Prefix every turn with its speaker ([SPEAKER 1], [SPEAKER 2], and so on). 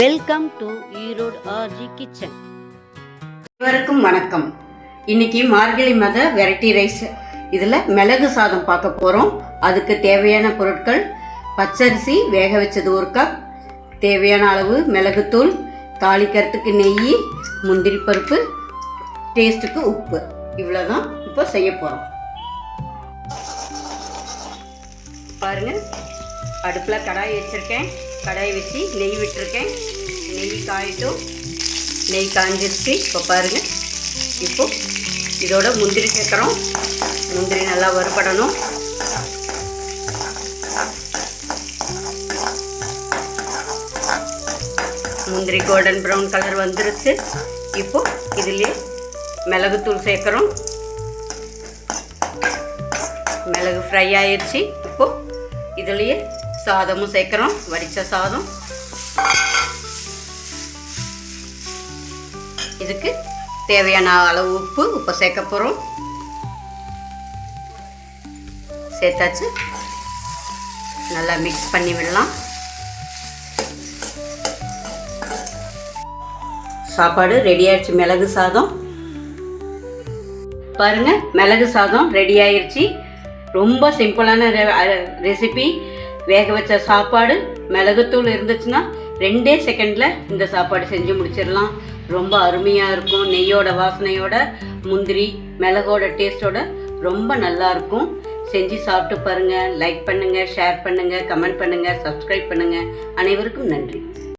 [SPEAKER 1] Welcome to Erode RG kitchen
[SPEAKER 2] அனைவருக்கும் வணக்கம். இன்னைக்கு மார்கழி மத வெரைட்டி ரைஸ். இதில் மிளகு சாதம் பார்க்க போகிறோம் அதுக்கு தேவையான பொருட்கள் பச்சரிசி வேக வச்சது ஒரு கப் தேவையான அளவு மிளகுத்தூள் தாளிக்கிறதுக்கு நெய் முந்திரி பருப்பு டேஸ்ட்டுக்கு உப்பு. இவ்வளோதான் இப்போ செய்ய போகிறோம் பாருங்கள் அடுப்பில் கடாய் வச்சுருக்கேன். கடாய் வச்சு நெய் விட்டுருக்கேன். நெய் காயிட்டும். நெய் காஞ்சிருச்சு. இப்போ பாருங்கள் இப்போ இதோட முந்திரி சேர்க்குறோம் முந்திரி நல்லா வறுபடணும். முந்திரி கோல்டன் ப்ரௌன் கலர் வந்துருச்சு. இப்போ இதுலேயே மிளகுத்தூள் சேர்க்குறோம். மிளகு ஃப்ரை ஆயிடுச்சு இதுலேயே சாதமும் சேர்க்குறோம். வடித்த சாதம். இதுக்கு தேவையான அளவு உப்பு. உப்பு சேர்க்க போகிறோம் சேர்த்தாச்சு. நல்லா மிக்ஸ் பண்ணி விடலாம். சாப்பாடு ரெடி ஆயிடுச்சு. மிளகு சாதம். பாருங்க மிளகு சாதம் ரெடி ஆயிடுச்சு ரொம்ப சிம்பிளான ரெசிபி வேக வச்ச சாப்பாடு மிளகுத்தூள் இருந்துச்சுன்னா ரெண்டே செகண்டில் இந்த சாப்பாடு செஞ்சு முடிச்சிடலாம். ரொம்ப அருமையாக இருக்கும். நெய்யோட வாசனையோட முந்திரி மிளகோட டேஸ்ட்டோட ரொம்ப நல்லாயிருக்கும் செஞ்சு சாப்பிட்டு பாருங்கள் லைக் பண்ணுங்கள் ஷேர் பண்ணுங்கள் கமெண்ட் பண்ணுங்கள் சப்ஸ்கிரைப் பண்ணுங்கள் அனைவருக்கும் நன்றி.